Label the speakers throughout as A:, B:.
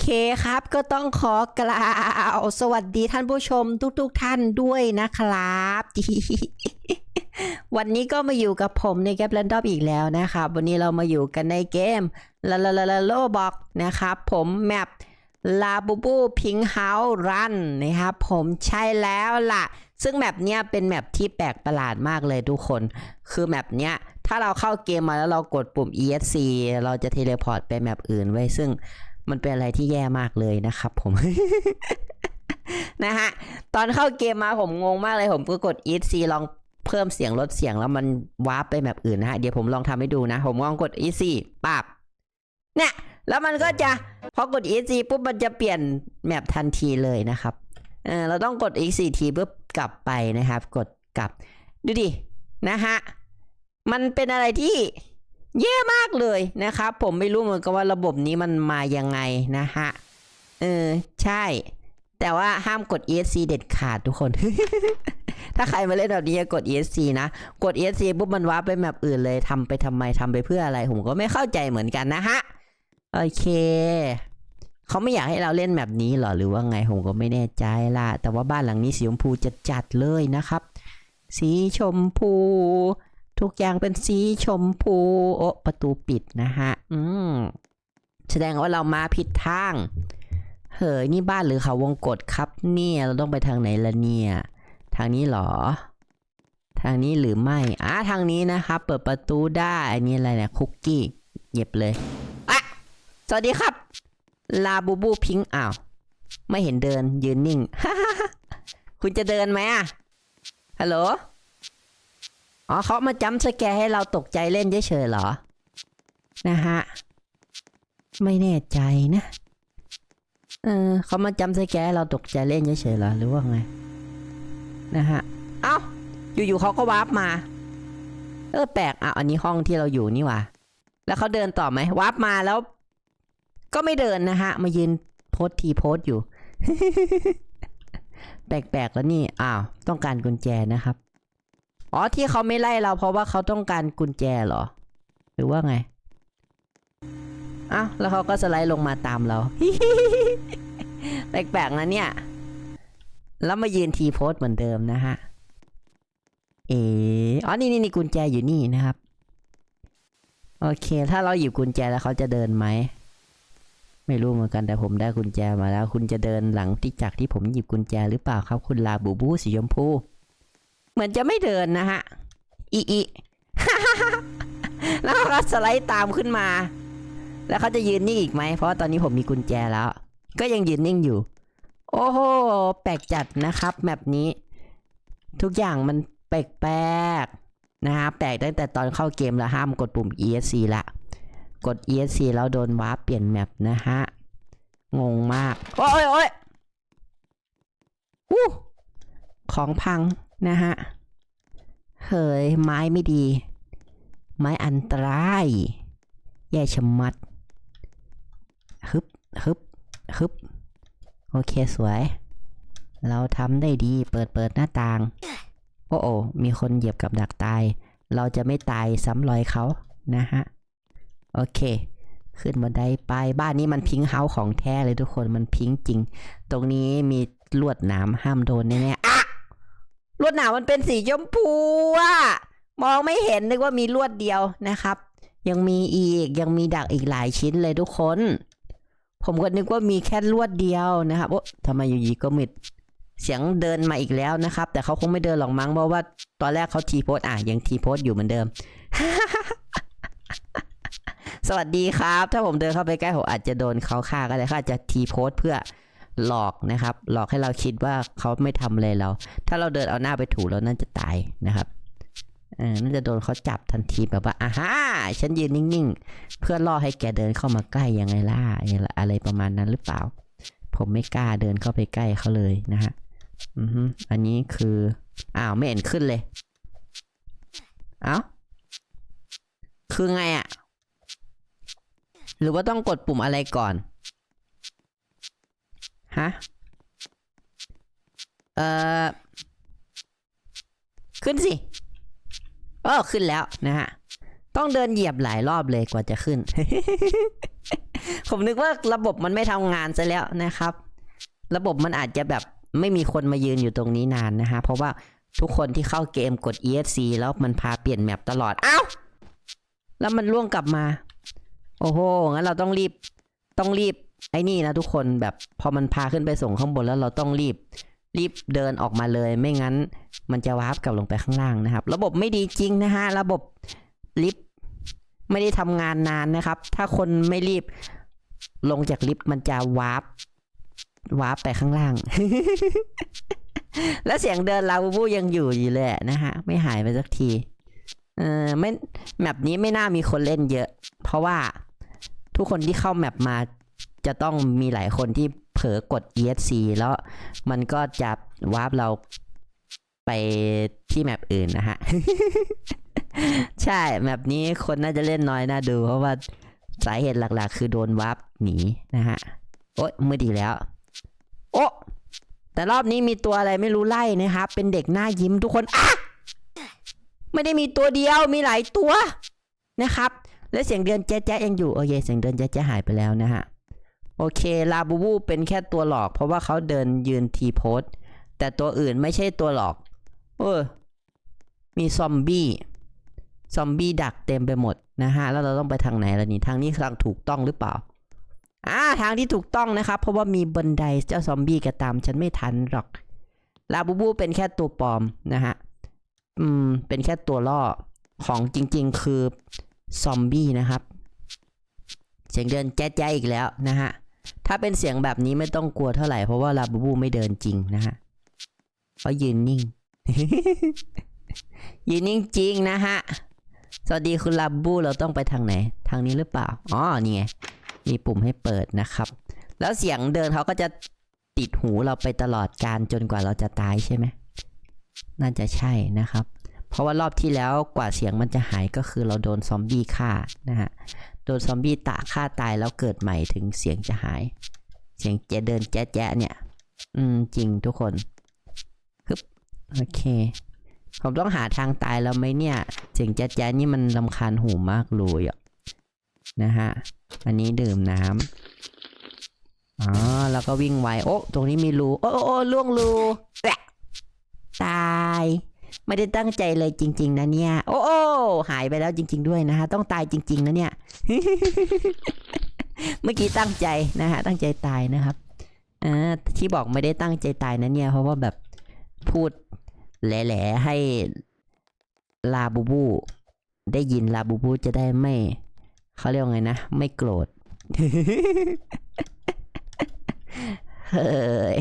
A: เคครับ ก็ต้องขอกล่าวสวัสดีท่านผู้ชมทุกๆทท่านด้วยนะครับวันนี้ก็มาอยู่กับผมในแกปแรนดอมอีกแล้วนะครับ วันนี้เรามาอยู่กันในเกมลาลาลาลาโลบอกนะครับผมแมปลาบูบูพิงเฮารันนะครับผมใช่แล้วล่ะ ซึ่งแมปเนี้ยเป็นแมปที่แปลกประหลาดมากเลยทุกคน คือแมปเนี้ยถ้าเราเข้าเกมมาแล้วเรากดปุ่ม ESC เราจะเทเลพอร์ตไปแมปอื่นไว้ซึ่ง มันเป็นอะไรที่แย่มากเลยนะครับผม นะฮะ ตอนเข้าเกมมาผมงงมากเลยผมก็กด E C ลองเพิ่มเสียงลดเสียงแล้วมันวาร์ปไปแบบอื่นนะฮะ เดี๋ยวผมลองทำให้ดูนะ ผมลองกด E C ปับเนี่ย แล้วมันก็จะพอกด E C ปุ๊บมันจะเปลี่ยนแมปทันทีเลยนะครับเออเราต้องกด E C ทีปุ๊บกลับไปนะครับ กดกลับ ดูดิ นะฮะ มันเป็นอะไรที่ แย่มากเลยนะครับ ผมไม่รู้เหมือนกันว่าระบบนี้มันมายังไงนะฮะ เออ ใช่ แต่ว่าห้ามกด ESC เด็ดขาดทุกคน ถ้าใครมาเล่นแบบนี้อย่ากด ESC นะ กด ESC ปุ๊บมันว้าร์ปไปแมปอื่นเลยทำไปทำไมทำไปเพื่ออะไร ผมก็ไม่เข้าใจเหมือนกันนะฮะ โอเคเขาไม่อยากให้เราเล่นแบบนี้หรอหรือว่าไงผมก็ไม่แน่ใจล่ะ แต่ว่าบ้านหลังนี้สีชมพูจะจัดๆเลยนะครับ สีชมพู ทุกอย่างเป็นสีชมพูโอประตูปิดนะฮะอืมแสดงว่าเรามาผิดทาง เฮ้ยนี่บ้านหรือเขาวงกฏครับเนี่ยเราต้องไปทางไหนละเนี่ย ทางนี้หรอ ทางนี้หรือไม่อ่าทางนี้นะครับ เปิดประตูได้อันนี้อะไรเนี่ยคุกกี้เหย็บเลยอะสวัสดีครับ ลาบูบูพิงอ้าวไม่เห็นเดินยืนนิ่ง คุณจะเดินไหมอะฮัลโหล อ๋อเขามาจำสแกรให้เราตกใจเล่นเฉยๆเหรอ นะฮะ ไม่แน่ใจนะ เออเขามาจำสแกรให้เราตกใจเล่นเฉยๆเหรอหรือว่าไง นะฮะ เอ้า อยู่ๆเขาก็วาร์ปมา เออแปลกอะอันนี้ห้องที่เราอยู่นี่ว่าแล้วเขาเดินต่อไหมวาร์ปมาแล้ว ก็ไม่เดินนะฮะ มายืนโพสทีโพสอยู่ แปลกๆแล้วนี่ อ้าว ต้องการกุญแจนะครับ อ๋อที่เขาไม่ไล่เราเพราะว่าเขาต้องการกุญแจเหรอ หรือว่าไงอ้าวแล้วเขาก็สไลด์ลงมาตามเรา แปลกๆนะเนี่ย แล้วมายืนทีโพสเหมือนเดิมนะฮะ เอออ๋อนี่นี่นี่กุญแจอยู่นี่นะครับ โอเค ถ้าเราหยิบกุญแจแล้วเขาจะเดินไหม ไม่รู้เหมือนกันแต่ผมได้กุญแจมาแล้ว คุณจะเดินหลังที่จากที่ผมหยิบกุญแจหรือเปล่าครับ คุณลาบูบูสีชมพู เหมือนจะไม่เดินนะฮะ อีอีแล้วเขาก็สไลด์ตามขึ้นมา แล้วเขาจะยืนนิ่งอีกไหม เพราะตอนนี้ผมมีกุญแจแล้ว ก็ยังยืนนิ่งอยู่ โอ้โห แปลกจัดนะครับแมปนี้ ทุกอย่างมันแปลกๆนะฮะ แปลกตั้งแต่ตอนเข้าเกมแล้วห้ามกดปุ่ม ESC ละ กด ESC แล้วโดนวาร์ปเปลี่ยนแมปนะฮะ งงมาก โอ้ยโอ้ยอู้ ของพังนะฮะ เฮ้ย ไม้ไม่ดี ไม้อันตราย แย่ชะมัด ฮึบ ฮึบ ฮึบ โอเคสวย เราทำได้ดี เปิดเปิดหน้าต่าง โอ้โอมีคนเหยียบกับดักตาย เราจะไม่ตายซ้ำรอยเขานะฮะ โอเคขึ้นบันไดไปบ้านนี้มันพิงเฮาของแท้เลยทุกคนมันพิงจริง ตรงนี้มีลวดหนามห้ามโดนแน่ๆอะ ลวดหนามมันเป็นสีชมพูอะมองไม่เห็นนึกว่ามีลวดเดียวนะครับ ยังมีอีกยังมีดักอีกหลายชิ้นเลยทุกคน ผมก็นึกว่ามีแค่ลวดเดียวนะครับโอ้ทำไมอยู่ดีก็มิดเสียงเดินมาอีกแล้วนะครับ แต่เขาคงไม่เดินหรอกมั้งเพราะว่าตอนแรกเขาทีโพสอะยังทีโพสอยู่เหมือนเดิม สวัสดีครับ ถ้าผมเดินเข้าไปใกล้ผมอาจจะโดนเขาฆ่าก็ได้เขาอาจะทีโพสเพื่อ หลอกนะครับ หลอกให้เราคิดว่าเขาไม่ทำอะไรเรา ถ้าเราเดินเอาหน้าไปถูเราน่าจะตายนะครับเออน่าจะโดนเขาจับทันทีแบบว่าอ่าฮะฉันยืนนิ่งๆ เพื่อล่อให้แกเดินเข้ามาใกล้ยังไงล่ะอะไรประมาณนั้นหรือเปล่า ผมไม่กล้าเดินเข้าไปใกล้เขาเลยนะฮะอือฮึอันนี้คืออ้าวไม่เห็นขึ้นเลย เอ้าคือไงอะหรือว่าต้องกดปุ่มอะไรก่อน ฮะ เอ่อ ขึ้นสิเออขึ้นแล้วนะฮะ ต้องเดินเหยียบหลายรอบเลยกว่าจะขึ้น ผมนึกว่าระบบมันไม่ทำงานซะแล้วนะครับ ระบบมันอาจจะแบบไม่มีคนมายืนอยู่ตรงนี้นานนะฮะ เพราะว่าทุกคนที่เข้าเกมกด ESC แล้วมันพาเปลี่ยนแมปตลอด อ้าว แล้วมันล่วงกลับมา โอ้โห งั้นเราต้องรีบ ต้องรีบ ไอ้นี่นะทุกคนแบบพอมันพาขึ้นไปส่งข้างบนแล้วเราต้องรีบ รีบเดินออกมาเลย ไม่งั้น มันจะวาร์ปกลับลงไปข้างล่างนะครับ ระบบไม่ดีจริงนะฮะระบบลิฟต์ไม่ได้ทำงานนานนะครับ ถ้าคนไม่รีบลงจากลิฟต์มันจะวาร์ปวาร์ปไปข้างล่าง แล้วเสียงเดินลาบูบูยังอยู่อยู่เลยนะฮะ ไม่หายไปสักที เออไม่แมปนี้ไม่น่ามีคนเล่นเยอะ เพราะว่าทุกคนที่เข้าแมปมา จะต้องมีหลายคนที่เผลอกด ESC แล้วมันก็จะวาร์ปเราไปที่แมปอื่นนะฮะ ใช่แมปนี้คนน่าจะเล่นน้อยน่าดู เพราะว่าสาเหตุหลักๆ คือโดนวาร์ปหนีนะฮะ โอ๊ยมือดีแล้ว โอ้แต่รอบนี้มีตัวอะไรไม่รู้ไล่นะครับ เป็นเด็กหน้ายิ้มทุกคนอะไม่ได้มีตัวเดียวมีหลายตัวนะครับ และเสียงเดือนแจ๊ะแจ๊ะยังอยู่โอเคเสียงเดือนแจ๊ะแจ๊ะหายไปแล้วนะฮะ โอเคลาบูบูเป็นแค่ตัวหลอก เพราะว่าเขาเดินยืนทีโพสแต่ตัวอื่นไม่ใช่ตัวหลอก เออ มีซอมบี้ซอมบี้ดักเต็มไปหมดนะฮะ แล้วเราต้องไปทางไหนล่ะนี่ ทางนี้ทางถูกต้องหรือเปล่า อ่า ทางที่ถูกต้องนะครับ เพราะว่ามีบันไดเจ้าซอมบี้แกตามฉันไม่ทันหรอก ลาบูบูเป็นแค่ตัวปลอมนะฮะ อืม เป็นแค่ตัวล่อ ของจริง ๆ คือซอมบี้นะครับ เสียงเดินแจ๊ะๆอีกแล้วนะฮะ ถ้าเป็นเสียงแบบนี้ไม่ต้องกลัวเท่าไหร่เพราะว่าลาบูบูไม่เดินจริงนะฮะเขายืนนิ่ง ยืนนิ่งจริงนะฮะ สวัสดีคุณลาบูบูเราต้องไปทางไหน ทางนี้หรือเปล่า อ๋อ นี่ไง มีปุ่มให้เปิดนะครับ แล้วเสียงเดินเขาก็จะติดหูเราไปตลอดการจนกว่าเราจะตายใช่ไหม น่าจะใช่นะครับ เพราะว่ารอบที่แล้วกว่าเสียงมันจะหายก็คือเราโดนซอมบี้ฆ่านะฮะ โดนซอมบี้ตะฆ่าตายแล้วเกิดใหม่ถึงเสียงจะหาย เสียงจะเดินแจ๊ะแจ๊ะเนี่ย อืมจริงทุกคนฮึบโอเค ผมต้องหาทางตายแล้วไหมเนี่ย เสียงแจ๊ะแจ๊ะนี่มันลำคาญหูมากเลยอะนะฮะอันนี้ดื่มน้ำอ๋อแล้วก็วิ่งไวโอ้ตรงนี้มีรูโอ้โอ้ล่วงรูตาย ไม่ได้ตั้งใจเลยจริง ๆ นะเนี่ย โอ้โอ้หายไปแล้วจริง ๆ ด้วยนะฮะต้องตายจริง ๆ นะเนี่ย เมื่อกี้ตั้งใจนะฮะตั้งใจตายนะครับอ่าที่บอกไม่ได้ตั้งใจตายนะเนี่ย เพราะว่าแบบพูดแหล่ๆให้ลาบูบู ได้ยินลาบูบูจะได้ไม่เขาเรียกว่าไงนะ ไม่โกรธเฮ้ย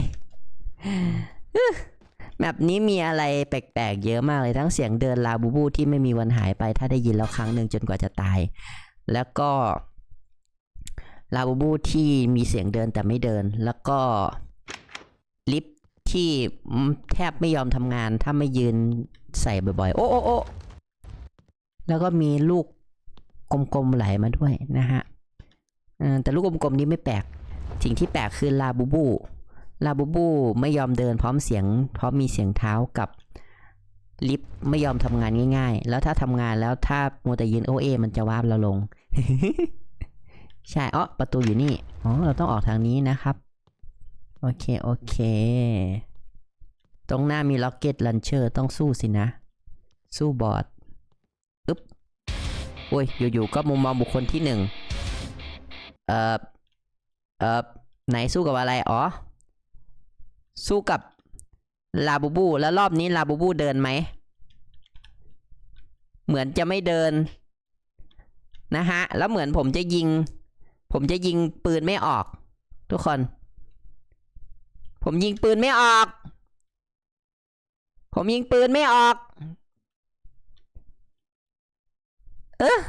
A: แบบนี้มีอะไรแปลกๆ เยอะมากเลยทั้งเสียงเดินลาบูบูที่ไม่มีวันหายไป ถ้าได้ยินแล้วครั้งหนึ่งจนกว่าจะตาย แล้วก็ลาบูบูที่มีเสียงเดินแต่ไม่เดิน แล้วก็ลิฟที่แทบไม่ยอมทำงานถ้าไม่ยืนใส่บ่อยๆ โอ้โอ้โอ้แล้วก็มีลูกกลมๆไหลมาด้วยนะฮะแต่ลูกกลมๆนี้ไม่แปลก สิ่งที่แปลกคือลาบูบู ลาบูบูไม่ยอมเดินพร้อมเสียง พร้อมมีเสียงเท้ากับลิฟต์ไม่ยอมทำงานง่าย ๆ แล้วถ้าทำงานแล้วถ้ามัวแต่ยืนโอเอ มันจะวาบเราลง ใช่อ๋อประตูอยู่นี่ อ๋อ เราต้องออกทางนี้นะครับ โอเค โอเค ตรงหน้ามีล็อกเก็ตลันเชอร์ต้องสู้สินะ สู้บอร์ดอึ๊บโอ้ย อยู่ๆ ก็มุมมองบุคคลที่หนึ่ง เอ่อ เอ่อ ไหนสู้กับอะไร อ๋อ สู้กับลาบูบู แล้วรอบนี้ลาบูบูเดินไหม เหมือนจะไม่เดิน นะฮะ แล้วเหมือนผมจะยิง ผมจะยิงปืนไม่ออก ทุกคน ผมยิงปืนไม่ออก ผมยิงปืนไม่ออก เออ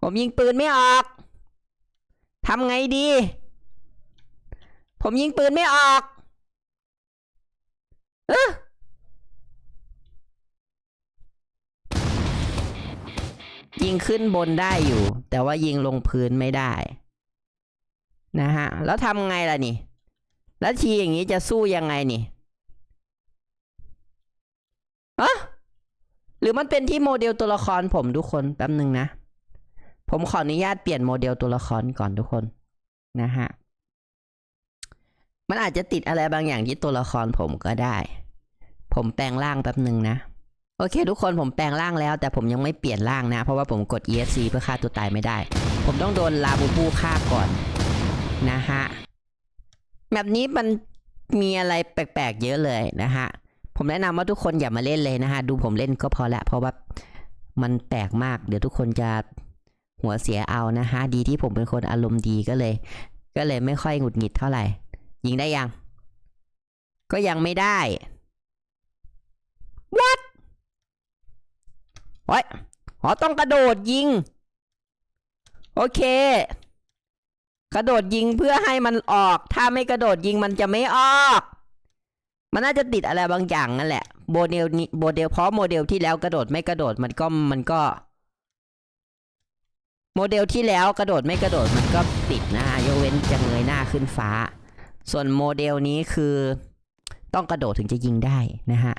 A: ผมยิงปืนไม่ออกทำไงดี ผมยิงปืนไม่ออกเออยิงขึ้นบนได้อยู่ แต่ว่ายิงลงพื้นไม่ได้ นะฮะ แล้วทำไงล่ะนี่ แล้วทีอย่างนี้จะสู้ยังไงนี่อะหรือมันเป็นที่โมเดลตัวละครผมทุกคนแป๊บหนึ่งนะ ผมขออนุญาตเปลี่ยนโมเดลตัวละครก่อนทุกคน นะฮะ มันอาจจะติดอะไรบางอย่างที่ตัวละครผมก็ได้ ผมแปลงร่างแป๊บหนึ่งนะ โอเค ทุกคนผมแปลงร่างแล้ว แต่ผมยังไม่เปลี่ยนร่างนะ เพราะว่าผมกด ESC เพื่อฆ่าตัวตายไม่ได้ ผมต้องโดนลาบูบูฆ่าก่อนนะฮะแบบนี้มันมีอะไรแปลกๆเยอะเลยนะฮะ ผมแนะนำว่าทุกคนอย่ามาเล่นเลยนะฮะ ดูผมเล่นก็พอละ เพราะว่ามันแปลกมาก เดี๋ยวทุกคนจะหัวเสียเอานะฮะ ดีที่ผมเป็นคนอารมณ์ดีก็เลย ก็เลยไม่ค่อยหงุดหงิดเท่าไหร่ ยิงได้ยัง ก็ยังไม่ได้ What โอ้ยอ๋อต้องกระโดดยิง โอเค กระโดดยิงเพื่อให้มันออก ถ้าไม่กระโดดยิงมันจะไม่ออก มันน่าจะติดอะไรบางอย่างนั่นแหละโมเดลนี้โมเดลเพราะโมเดลที่แล้วกระโดดไม่กระโดดมันก็มันก็ โมเดลที่แล้วกระโดดไม่กระโดดมันก็ติดนะยกเว้นจะเงยหน้าขึ้นฟ้า ส่วนโมเดลนี้คือต้องกระโดดถึงจะยิงได้นะฮะ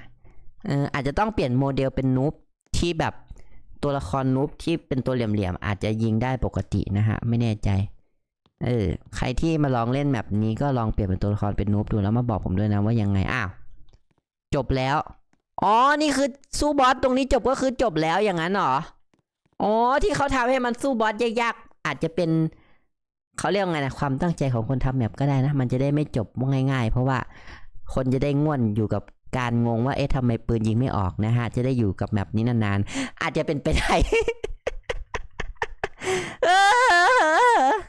A: เอออาจจะต้องเปลี่ยนโมเดลเป็นนูบที่แบบตัวละครนูบที่เป็นตัวเหลี่ยมๆอาจจะยิงได้ปกตินะฮะไม่แน่ใจเออใครที่มาลองเล่นแบบนี้ก็ลองเปลี่ยนเป็นตัวละครเป็นนูบดูแล้วมาบอกผมด้วยนะว่ายังไงอ้าวจบแล้วอ๋อนี่คือสู้บอสตรงนี้จบก็คือจบแล้วอย่างนั้นเหรออ๋อที่เขาทำให้มันสู้บอสยากๆอาจจะเป็น เขาเรียกไงนะความตั้งใจของคนทำแมปก็ได้นะ มันจะได้ไม่จบง่าย ๆ เพราะว่าคนจะได้ง่วนอยู่กับการงงว่าเอ๊ะทำไมปืนยิงไม่ออกนะฮะ จะได้อยู่กับแมปนี้นานๆ อาจจะเป็นไปได้